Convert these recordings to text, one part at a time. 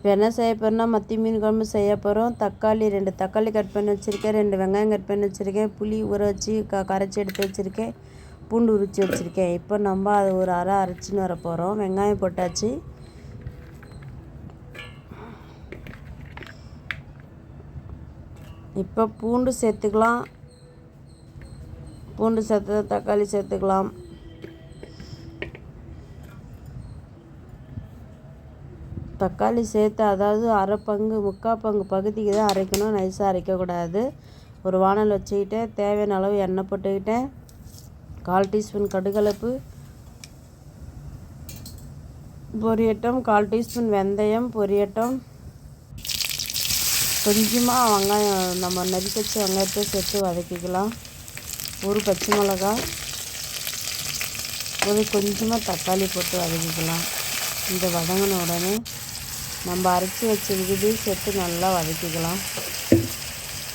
இப்போ என்ன செய்ய போகிறோம்னா மத்தி மீன் குழம்பு செய்ய போகிறோம் தக்காளி ரெண்டு தக்காளி கட் பண்ணி வச்சுருக்கேன். ரெண்டு வெங்காயம் கட் பண்ணி வச்சுருக்கேன். புளி ஊற வச்சு க கரைச்சி எடுத்து வச்சுருக்கேன். பூண்டு உரித்து வச்சுருக்கேன். இப்போ நம்ம அதை ஒரு அரை அரைச்சின்னு வர போகிறோம் வெங்காயம் போட்டாச்சு. இப்போ பூண்டு சேர்த்துக்கலாம். பூண்டு சேர்த்து தக்காளி சேர்த்துக்கலாம். தக்காளி சேர்த்து அதாவது அரை பங்கு முக்கால் பங்கு பகுதிக்கு தான் அரைக்கணும். நைஸாக அரைக்கக்கூடாது. ஒரு வானல் வச்சுக்கிட்டேன். தேவையான அளவு எண்ணெய் போட்டுக்கிட்டேன். கால் டீஸ்பூன் கடுகலப்பு. பொரியட்டம். கால் டீஸ்பூன் வெந்தயம். பொரியட்டம். கொஞ்சமாக வெங்காயம் நம்ம நறுக்கி வெங்காயத்தை சேர்த்து வதக்கிக்கலாம். ஒரு பச்சை மிளகா. ஒரு கொஞ்சமாக தக்காளி போட்டு வதக்கிக்கலாம். இந்த வதங்கின உடனே நம்ம அரைச்சி வச்ச விகுதி சேர்த்து நல்லா வதக்கிக்கலாம்.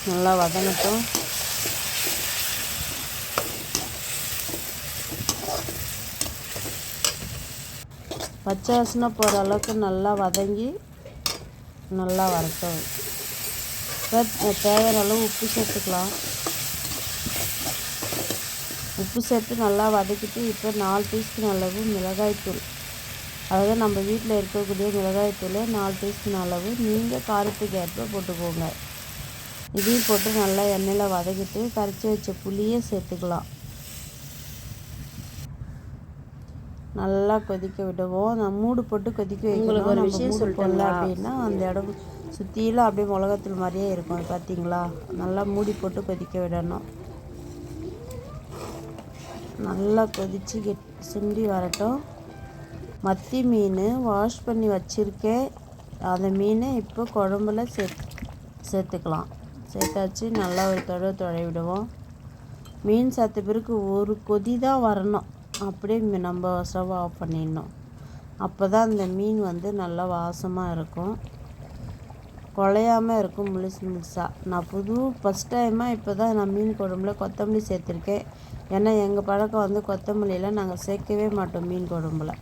நல்லா வதங்கட்டும். பச்சை வாசனை போகிற அளவுக்கு நல்லா வதங்கி நல்லா வரட்டும். இப்போ தேவையான அளவு உப்பு சேர்த்துக்கலாம். உப்பு சேர்த்து நல்லா வதக்கிட்டு இப்போ நாலு டீஸ்பூன் அளவு மிளகாய்த்தூள். அதாவது நம்ம வீட்டில் இருக்கக்கூடிய மிளகாய்த்தூள் நாலு டீஸ்பூன் அளவு நீங்கள் காரத்துக்கு ஏற்ப போட்டுக்கோங்க. இதையும் போட்டு நல்லா எண்ணெயில் வதக்கிட்டு கரைச்சி வச்ச புளியை சேர்த்துக்கலாம். நல்லா கொதிக்க விடுவோம். நான் மூடு போட்டு கொதிக்க வைக்கணும். ஒரு விஷயம் சொல்லிட்டோம்ல அப்படின்னா அந்த இடம் சுற்றிலும் அப்படியே மிளகாத்தூள் மாதிரியே இருக்கும். பார்த்தீங்களா நல்லா மூடி போட்டு கொதிக்க விடணும். நல்லா கொதித்து கெட் சுண்டி வரட்டும். மத்தி மீன் வாஷ் பண்ணி வச்சுருக்கேன். அந்த மீனை இப்போ குழம்புல சேர்த்து சேர்த்துக்கலாம் சேர்த்தாச்சு நல்லா ஒரு தொட தொலைவிடுவோம் மீன் சேர்த்த பிறகு ஒரு கொதி தான் வரணும். அப்படியே நம்ம ஸ்டவ் ஆஃப் பண்ணிடணும். அப்போ தான் அந்த மீன் வந்து நல்லா வாசமாக இருக்கும். குழையாமல் இருக்கும் முழுசு முழுசாக நான் புது ஃபஸ்ட் டைமாக இப்போ தான் நான் மீன் குழம்புல கொத்தமல்லி சேர்த்துருக்கேன். ஏன்னா எங்கள் பழக்கம் வந்து கொத்தமல்லியெலாம் நாங்கள் சேர்க்கவே மாட்டோம் மீன் குழம்புல.